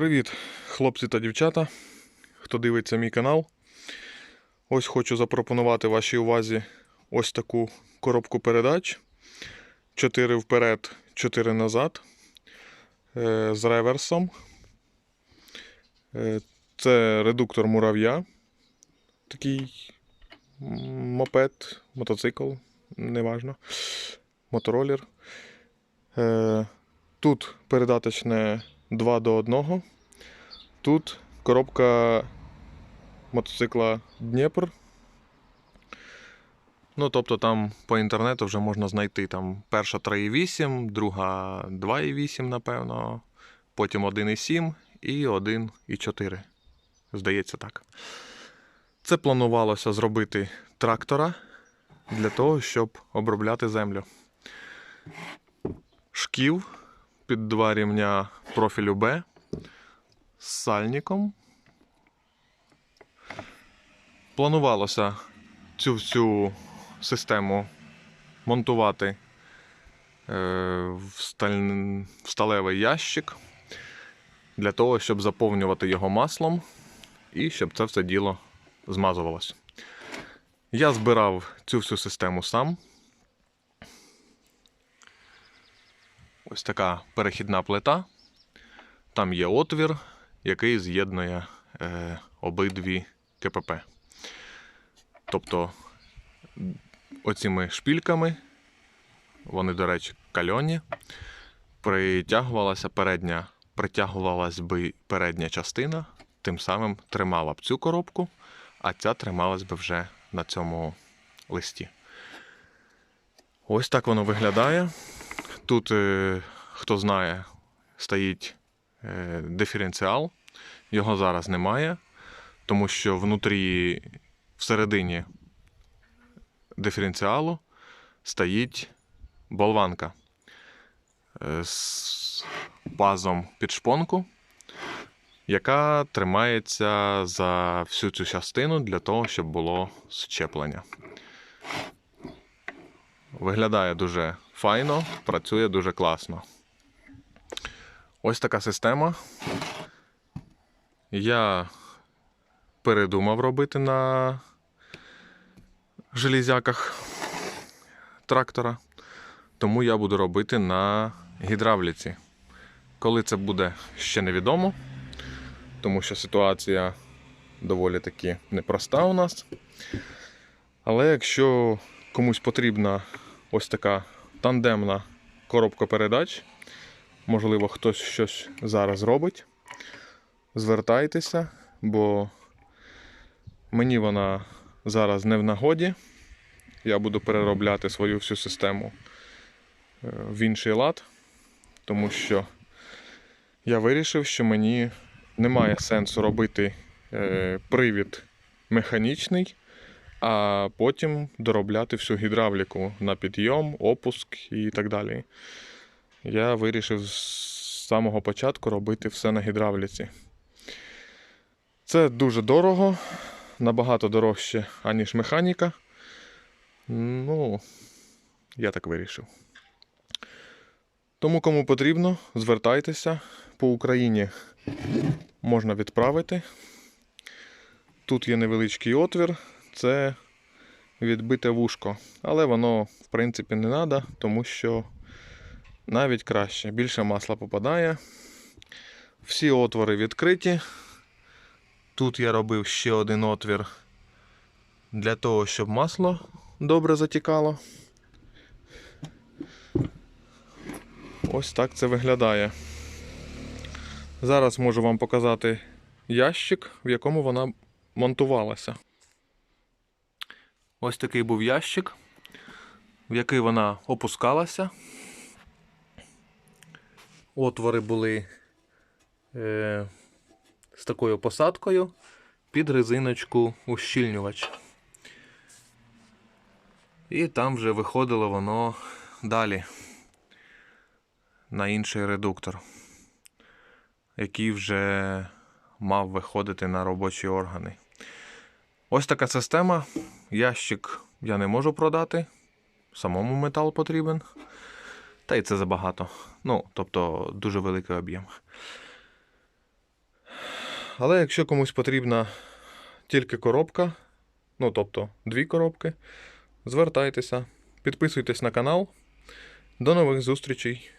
Привіт, хлопці та дівчата, хто дивиться мій канал. Ось хочу запропонувати вашій увазі ось таку коробку передач. 4 вперед, 4 назад. е, З реверсом. Е, Це редуктор мурав'я. Такий мопед, мотоцикл, неважно. Мотороллер. Е, Тут передаточне 2 до 1. Тут коробка мотоцикла Дніпр. Ну, тобто там по інтернету вже можна знайти там перша 3,8, друга 2,8, напевно, потім 1,7 і 1,4. Здається так. Це планувалося зробити трактора для того, щоб обробляти землю. Шків під два рівня профілю Б з сальником. Планувалося цю всю систему монтувати е, в, сталь... в сталевий ящик для того, щоб заповнювати його маслом і щоб це все діло змазувалося. Я збирав цю всю систему сам. Ось така перехідна плита. Там є отвір, який з'єднує е, обидві КПП. Тобто оціми шпільками, вони, до речі, кальоні, притягувалася передня, притягувалась би передня частина, тим самим тримала б цю коробку, а ця трималась би вже на цьому листі. Ось так воно виглядає. Тут, е, хто знає, стоїть диференціал. Його зараз немає, тому що внутрі, всередині диференціалу стоїть болванка е, з пазом під шпонку, яка тримається за всю цю частину для того, щоб було щеплення. Виглядає дуже файно, працює дуже класно. Ось така система. Я передумав робити на железяках трактора, тому я буду робити на гідравліці. Коли це буде ще невідомо, тому що ситуація доволі таки непроста у нас. Але якщо комусь потрібна ось така тандемна коробка передач, можливо, хтось щось зараз робить, звертайтеся, бо мені вона зараз не в нагоді. Я буду переробляти свою всю систему е, в інший лад, тому що я вирішив, що мені немає сенсу робити е, привід механічний, а потім доробляти всю гідравліку на підйом, опуск і так далі. Я вирішив з самого початку робити все на гідравліці. Це дуже дорого, набагато дорожче, аніж механіка. Ну, я так вирішив. Тому, кому потрібно, звертайтеся. По Україні можна відправити. Тут є невеличкий отвір, це відбите вушко. Але воно, в принципі, не треба, тому що навіть краще. Більше масла попадає. Всі отвори відкриті. Тут я робив ще один отвір для того, щоб масло добре затікало. Ось так це виглядає. Зараз можу вам показати ящик, в якому вона монтувалася. Ось такий був ящик, в який вона опускалася. Отвори були е, з такою посадкою під резиночку ущільнювач. І там вже виходило воно далі на інший редуктор, який вже мав виходити на робочі органи. Ось така система. Ящик я не можу продати. Самому метал потрібен. Та й це забагато. Ну, тобто дуже великий об'єм. Але якщо комусь потрібна тільки коробка, ну тобто дві коробки, звертайтеся, підписуйтесь на канал. До нових зустрічей!